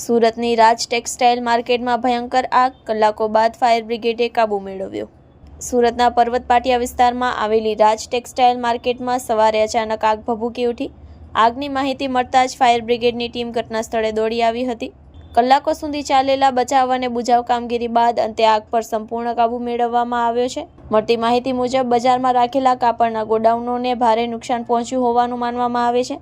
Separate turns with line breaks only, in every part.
સુરતની રાજ ટેક્સટાઇલ માર્કેટમાં ભયંકર આગ, કલાકો બાદ ફાયર બ્રિગેડે કાબૂ મેળવ્યો. સુરતના પર્વત પાટિયા વિસ્તારમાં આવેલી રાજ ટેક્સટાઇલ માર્કેટમાં સવારે અચાનક આગ ભભૂકી ઉઠી. આગની માહિતી મળતા જ ફાયર બ્રિગેડની ટીમ ઘટના સ્થળે દોડી આવી હતી. કલાકો સુધી ચાલેલા બચાવ અને બુજાવ કામગીરી બાદ અંતે આગ પર સંપૂર્ણ કાબૂ મેળવવામાં આવ્યો છે. મળતી માહિતી મુજબ, બજારમાં રાખેલા કાપડના ગોડાઉનોને ભારે નુકસાન પહોંચ્યું હોવાનું માનવામાં આવે છે.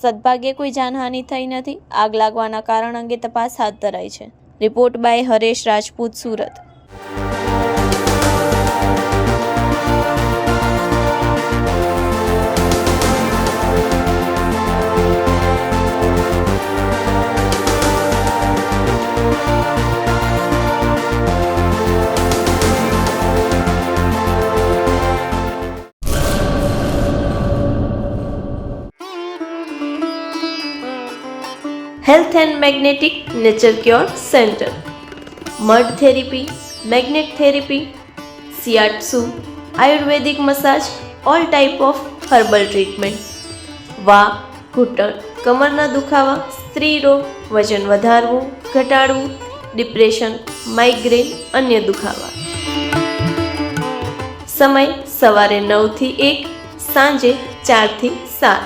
સદભાગ્યે કોઈ જાનહાનિ થઈ નથી. આગ લાગવાના કારણ અંગે તપાસ હાથ ધરાઈ છે. Report by Haresh Rajput, Surat. health and magnetic nature cure centre mud therapy magnet therapy shiatsu Ayurvedic massage all type of herbal treatment વા ઘૂંટણ કમરના દુખાવા સ્ત્રી રોગ વજન વધારવું ઘટાડવું ડિપ્રેશન માઇગ્રેન અન્ય દુખાવા સમય સવારે નવથી એક સાંજે ચારથી સાત